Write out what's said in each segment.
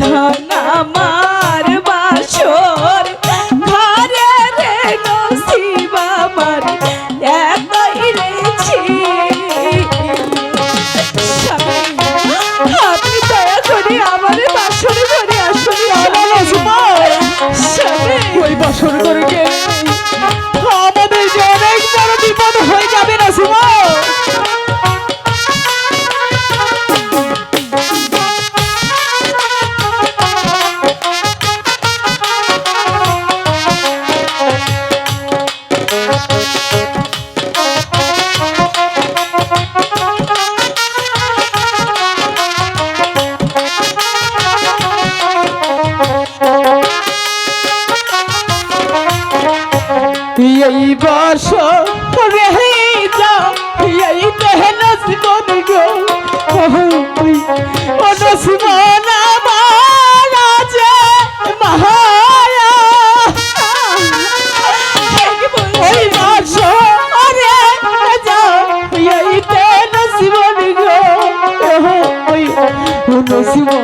সাধনা আসো রে যাও এই দেহে নসিবন গো ও নসিবন আমার আছে মহায়া ওই আসো রে যাও এই দেহে নসিবন গো ও নসিবন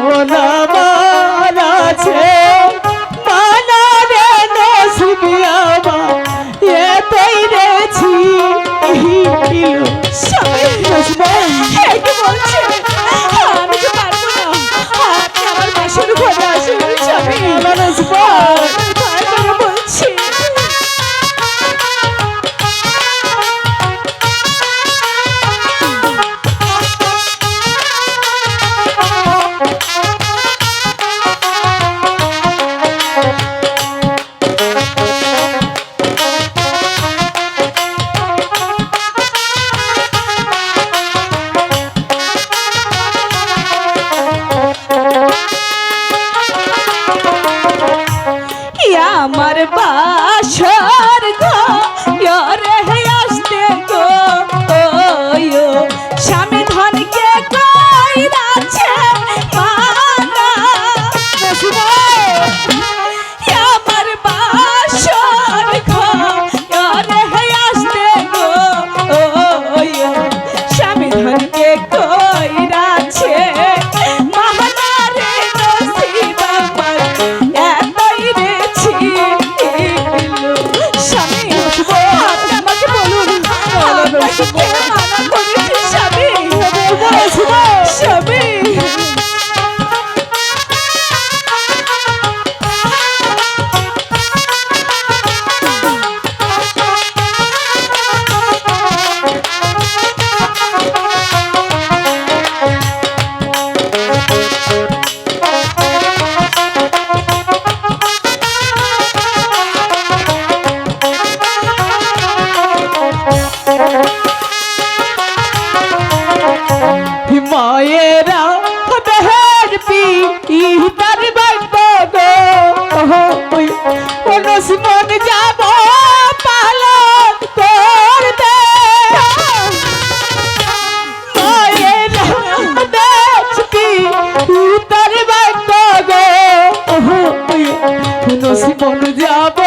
নসিমন যাব